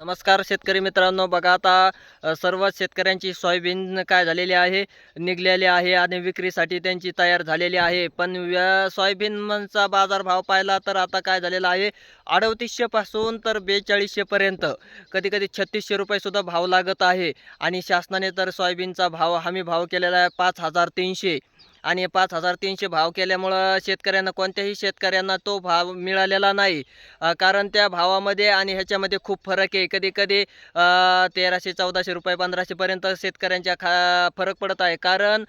नमस्कार शेतकरी मित्रांनो बघा आता सर्व शेतकऱ्यांची सोयाबीन काय झालेली आहे निघलेली आहे आणि विक्रीसाठी त्यांची तयार झालेली आहे. पण सोयाबीनचा सोयाबीनचा बाजारभाव पाहिला तर आता काय झालेला आहे अडतीसशे पासून तर बेचाळीसशेपर्यंत कधी कधी छत्तीसशे रुपये सुद्धा भाव लागत आहे आणि शासनाने तर सोयाबीनचा भाव हमी भाव केलेला आहे पाच हजार तीनशे. आणि पाच हजार तीनशे भाव केल्यामुळं शेतकऱ्यांना कोणत्याही शेतकऱ्यांना तो भाव मिळालेला नाही. कारण त्या भावामध्ये आणि ह्याच्यामध्ये खूप फरक आहे. कधी कधी तेराशे चौदाशे रुपये पंधराशेपर्यंत शेतकऱ्यांच्या खा फरक पडत आहे. कारण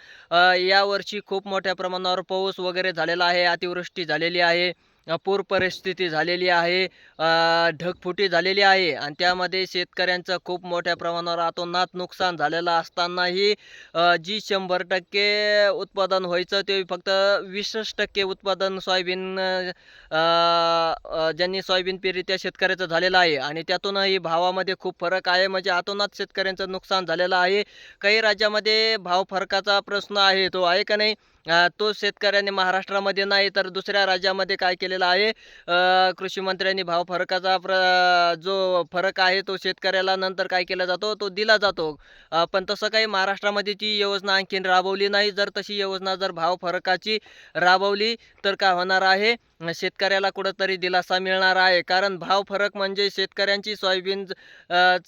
यावर्षी खूप मोठ्या प्रमाणावर पाऊस वगैरे झालेला आहे अतिवृष्टी झालेली आहे. पूर परिस्थिती झालेली आहे ढगफुटी झालेली आहे आणि त्यामध्ये शेतकऱ्यांचं खूप मोठ्या प्रमाणावर अतोनात नुकसान झालेलं असतानाही जी शंभर टक्के उत्पादन व्हायचं ते फक्त वीसच टक्के उत्पादन सोयाबीन ज्यांनी सोयाबीन पेरी त्या शेतकऱ्याचं झालेलं आहे आणि त्यातूनही भावामध्ये खूप फरक आहे. म्हणजे अतोनात शेतकऱ्यांचं नुकसान झालेलं आहे. काही राज्यामध्ये भाव फरकाचा प्रश्न आहे तो आहे का नाही? तो शेतकऱ्यांनी महाराष्ट्रामध्ये नाही तर दुसऱ्या राज्यामध्ये काय केलेलं आहे? कृषीमंत्र्यांनी कृषी मंत्र्यांनी भाव फरकाचा प्र जो फरक आहे तो शेतकऱ्याला नंतर काय केला जातो? तो दिला जातो. पण तसं काही महाराष्ट्रामध्ये ती योजना आणखीन राबवली नाही. जर तशी योजना जर भाव फरकाची राबवली तर काय होणार आहे? शेतकऱ्याला कुठंतरी दिलासा मिळणार आहे. कारण भाव फरक म्हणजे शेतकऱ्यांची सोयाबीन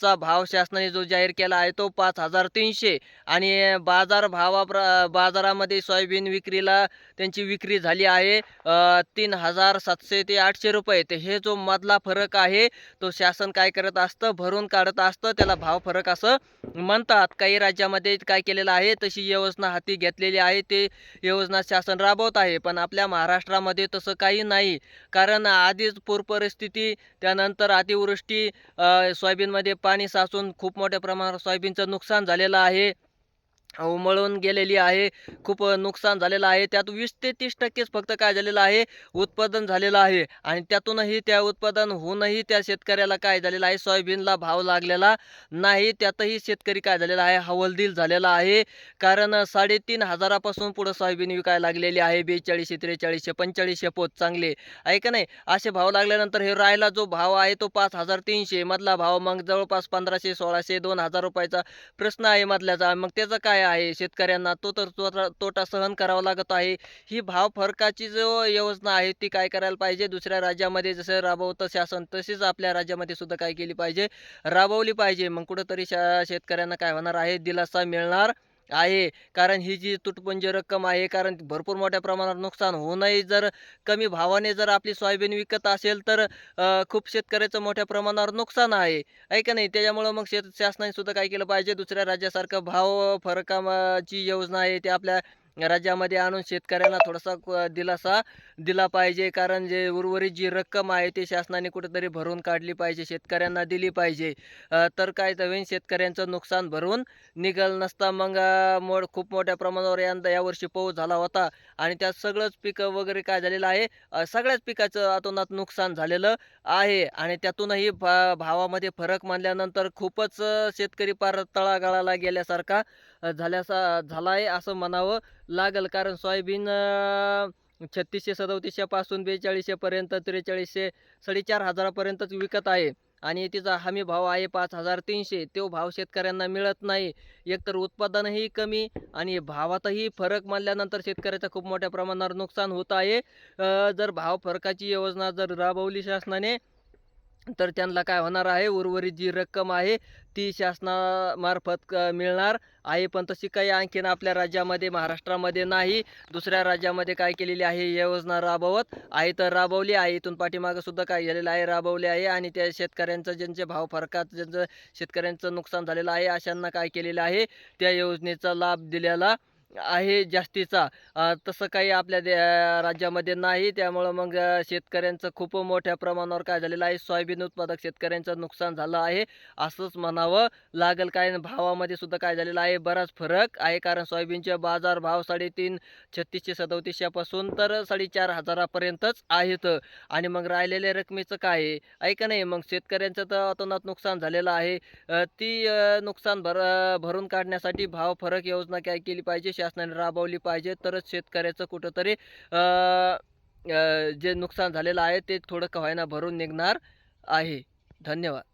चा भाव शासनाने जो जाहीर केला आहे तो पाच हजार तीनशे. आणि बाजार भावाप्र बाजारामध्ये सोयाबीन विक्रीला त्यांची विक्री झाली आहे तीन हजार सातशे ते आठशे रुपये. ते हे जो मधला फरक आहे तो शासन काय करत असतं? भरून काढत असतं. त्याला भाव फरक असं म्हणतात. काही राज्यामध्ये काय केलेलं आहे? तशी योजना हाती घेतलेली आहे. ते योजना शासन राबवत आहे. पण आपल्या महाराष्ट्रामध्ये तसं काही नाही. कारण आधीच पूर परिस्थिती त्यानंतर अतिवृष्टी सोयाबीनमध्ये पाणी साचून खूप मोठ्या प्रमाणावर सोयाबीनचं नुकसान झालेलं आहे. उमळून गेलेली आहे. खूप नुकसान झालेलं आहे. त्यात वीस ते तीस टक्केच फक्त काय झालेलं आहे? उत्पादन झालेलं आहे. आणि त्यातूनही त्या उत्पादन होऊनही त्या शेतकऱ्याला काय झालेलं आहे? सोयाबीनला भाव लागलेला नाही. त्यातही शेतकरी काय झालेला आहे? हवलदिल झालेला आहे. कारण साडेतीन हजारापासून पुढं सोयाबीन विकायला लागलेली आहे. बेचाळीसशे त्रेचाळीसशे पंचेचाळीसशे पोत चांगले. आहे का नाही? असे भाव लागल्यानंतर हे राहिला जो भाव आहे तो पाच हजार तीनशे. मधला भाव मग जवळपास पंधराशे सोळाशे दोन हजार रुपयाचा प्रश्न आहे मधल्याचा. मग त्याचं काय आहे. शेतकऱ्यांना तो तर तोटा तोटा सहन करावा लागत आहे. ही भाव फरकाची जो योजना आहे ती काय करायला पाहिजे? दुसऱ्या राज्यामध्ये जसं राबवतं शासन तशीच आपल्या राज्यामध्ये सुद्धा काय केली पाहिजे? राबवली पाहिजे. मग कुठंतरी शा शेतकऱ्यांना काय होणार आहे? दिलासा मिळणार. आहे. कारण ही जी तुटपुंजी रक्कम आहे कारण भरपूर मोठ्या प्रमाणावर नुकसान होऊनही जर कमी भावाने जर आपली सोयाबीन विकत असेल तर खूप शेतकऱ्याचं मोठ्या प्रमाणावर नुकसान आहे. आहे का नाही? त्याच्यामुळं मग शेत शासनाने सुद्धा काय केलं पाहिजे? दुसऱ्या राज्यासारखं भाव फरकाची योजना आहे ते आपल्या राज्यामध्ये आणून शेतकऱ्यांना थोडासा दिलासा दिला पाहिजे. कारण जे उर्वरित जी रक्कम आहे ती शासनाने कुठेतरी भरून काढली पाहिजे शेतकऱ्यांना दिली पाहिजे. तर काय नवीन होईल शेतकऱ्यांचं नुकसान भरून निघल नसता. मग मोड खूप मोठ्या प्रमाणावर यंदा यावर्षी पाऊस झाला होता. आणि त्यात सगळंच पिकं वगैरे काय झालेलं आहे? सगळ्याच पिकाचं अतोनात नुकसान झालेलं आहे. आणि त्यातूनही भा भावामध्ये फरक मानल्यानंतर खूपच शेतकरी पार तळागाळाला गेल्यासारखा झाल्यासा झाला आहे असं म्हणावं लागेल. कारण सोयाबीन छत्तीसशे सदोतीसशेपासून बेचाळीसशेपर्यंत त्रेचाळीसशे साडेचार हजारापर्यंतच विकत आहे. आणि तिचा हमी भाव आहे पाच हजार तीनशे. तो भाव शेतकऱ्यांना मिळत नाही. एकतर उत्पादनही कमी आणि भावातही फरक मानल्यानंतर शेतकऱ्याचं खूप मोठ्या प्रमाणावर नुकसान होत आहे. जर भाव फरकाची योजना जर राबवली शासनाने तर त्यांना काय होणार आहे? उर्वरित जी रक्कम आहे ती शासनामार्फत क- मिळणार आहे. पण तशी काही आणखीन आपल्या राज्यामध्ये महाराष्ट्रामध्ये नाही. दुसऱ्या राज्यामध्ये काय केलेली आहे? योजना राबवत आहे तर राबवली आहे. इथून पाठीमागं सुद्धा काय झालेलं आहे? राबवली आहे आणि त्या शेतकऱ्यांचं ज्यांचे भाव फरकात ज्यांचं शेतकऱ्यांचं नुकसान झालेलं आहे अशांना काय केलेलं आहे? त्या योजनेचा लाभ दिलेला आहे जास्तीचा. तसं काही आपल्या दे राज्यामध्ये नाही. त्यामुळं मग शेतकऱ्यांचं खूप मोठ्या प्रमाणावर काय झालेलं आहे? सोयाबीन उत्पादक शेतकऱ्यांचं नुकसान झालं आहे. असंच म्हणावं लागेल. काय भावामध्ये सुद्धा काय झालेलं आहे? बराच फरक आहे. कारण सोयाबीनचे बाजार भाव साडेतीन छत्तीसशे सदोतीसशेपासून तर साडेचार हजारापर्यंतच आहेत. आणि मग राहिलेल्या रकमेचं काय आहे? का नाही? मग शेतकऱ्यांचं तर अतोनात नुकसान झालेलं आहे. ती नुकसान भर भरून काढण्यासाठी भाव फरक योजना काय केली पाहिजे? शासनाने राबवली पाहिजे. तरच शेतकऱ्याचं कुठंतरी जे नुकसान झालेलं आहे ते थोडं कवायना भरून निघणार आहे. धन्यवाद.